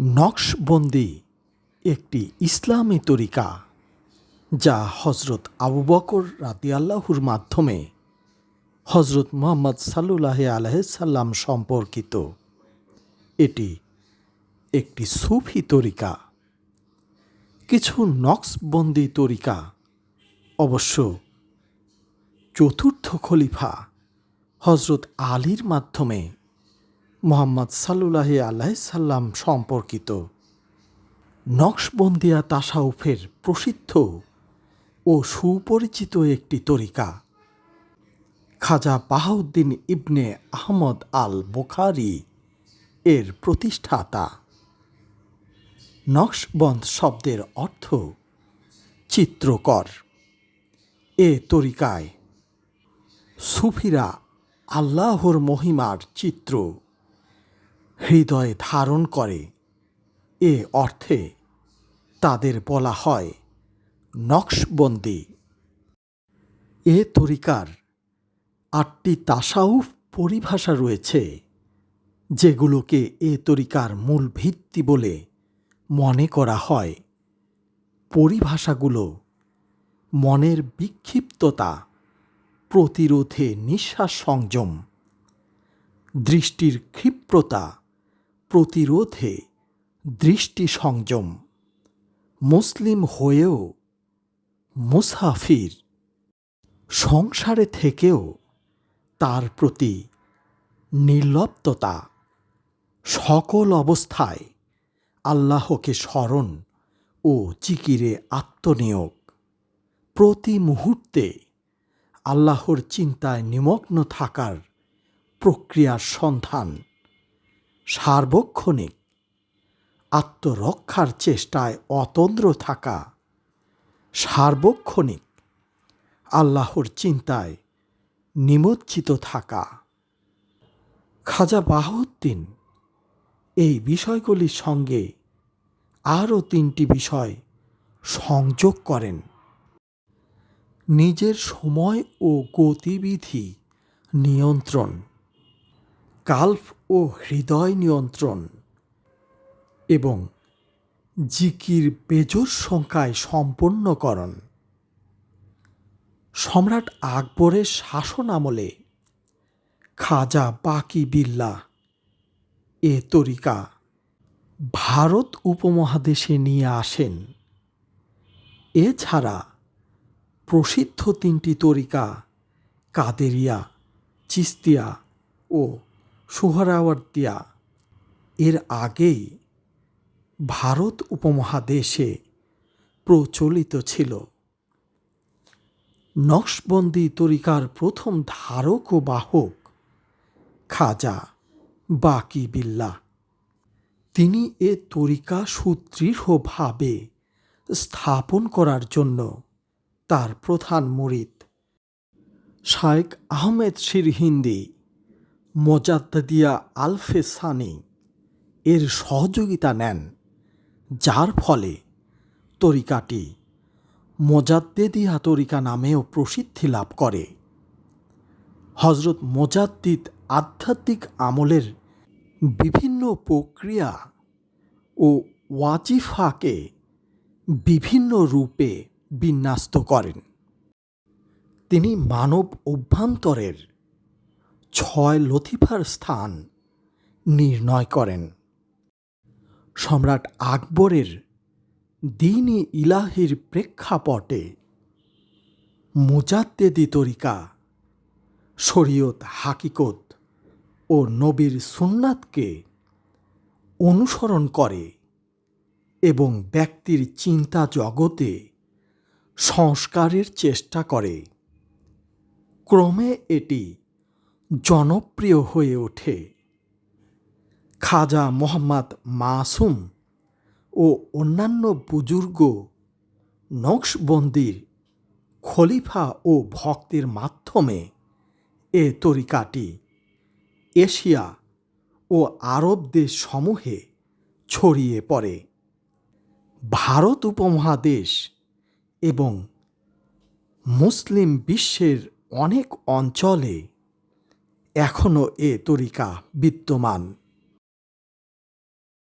নকশবন্দি একটি ইসলামী তরিকা যা হজরত আবু বকর রাদিয়াল্লাহুর মাধ্যমে হজরত মোহাম্মদ সাল্লুল্লাহ আলহাল্লাম সম্পর্কিত। এটি একটি সুফি তরিকা। কিছু নকশবন্দি তরিকা অবশ্য চতুর্থ খলিফা হজরত আলীর মাধ্যমে মোহাম্মদ সাল্লুল্লাহ আলাইসাল্লাম সম্পর্কিত নকশবন্দিয়া তাসাউফের প্রসিদ্ধ ও সুপরিচিত একটি তরিকা। খাজা বাহাউদ্দিন ইবনে আহমদ আল বোখারি এর প্রতিষ্ঠাতা। নকশবন্দ শব্দের অর্থ চিত্রকর। এ তরিকায় সুফিরা আল্লাহর মহিমার চিত্র হৃদয়ে ধারণ করে। এ অর্থে তাদের বলা হয় নকশবন্দি। এ তরিকার আটটি তাসাউফ পরিভাষা রয়েছে, যেগুলোকে এ তরিকার মূল ভিত্তি বলে মনে করা হয়। পরিভাষাগুলো মনের বিক্ষিপ্ততা, প্রতিরোধে নিঃশ্বাস সংযম, দৃষ্টির ক্ষিপ্রতা প্রতিরোধে দৃষ্টি সংযম মুসলিম হয়েও মুসাফির সংসারে থেকেও তার প্রতি নির্লপ্ততা সকল অবস্থায় আল্লাহকে স্মরণ ও চিকিরে আত্মনিয়োগ। প্রতি মুহূর্তে আল্লাহর চিন্তায় নিমগ্ন থাকার প্রক্রিয়ার সন্ধান সার্বক্ষণিক। আত্মরক্ষার চেষ্টায় অতন্দ্র থাকা। সার্বক্ষণিক। আল্লাহর চিন্তায় নিমজ্জিত থাকা। খাজা বাহাউদ্দিন এই বিষয়গুলির সঙ্গে আরও তিনটি বিষয় সংযোগ করেন। নিজের সময় ও গতিবিধি নিয়ন্ত্রণ। কাল্প ও হৃদয় নিয়ন্ত্রণ এবং জিকির বেজোর সংখ্যায় সম্পন্নকরণ সম্রাট আকবরের শাসন আমলে খাজা বাকি বিল্লা এ তরিকা ভারত উপমহাদেশে নিয়ে আসেন। এছাড়া প্রসিদ্ধ তিনটি তরিকা কাদেরিয়া, চিস্তিয়া ও সুহরাওয়ার্দিয়া। এর আগেই ভারত উপমহাদেশে প্রচলিত ছিল। নকশবন্দি তরিকার প্রথম ধারক ও বাহক খাজা বাকি বিল্লা তিনি এ তরিকা সুদৃঢ়ভাবে স্থাপন করার জন্য তার প্রধান মুরিদ। শায়েক আহমেদ শির হিন্দি মোজাদ্দিয়া আলফে সানি এর সহযোগিতা নেন, যার ফলে তরিকাটি মোজাদ্দেদিয়া তরিকা নামেও প্রসিদ্ধি লাভ করে। হজরত মোজাদ্দিদ আধ্যাত্মিক আমলের বিভিন্ন প্রক্রিয়া ও ওয়াজিফাকে বিভিন্ন রূপে বিন্যস্ত করেন। তিনি মানব অভ্যন্তরের ছয় লতিফার স্থান নির্ণয় করেন। সম্রাট আকবরের দিনই ইলাহির প্রেক্ষাপটে মুজাদ্দেদি তরিকা, শরীয়ত হাকিকত ও নবীর সুন্নাতকে অনুসরণ করে এবং ব্যক্তির চিন্তা জগতে সংস্কারের চেষ্টা করে। ক্রমে এটি জনপ্রিয় হয়ে ওঠে। খাজা মোহাম্মদ মাসুম ও অন্যান্য বুজুর্গ নকশবন্দির খলিফা ও ভক্তের মাধ্যমে এ তরিকাটি এশিয়া ও আরব দেশ সমূহে ছড়িয়ে পড়ে। ভারত উপমহাদেশ এবং মুসলিম বিশ্বের অনেক অঞ্চলে এখনও এ তরিকা বিদ্যমান।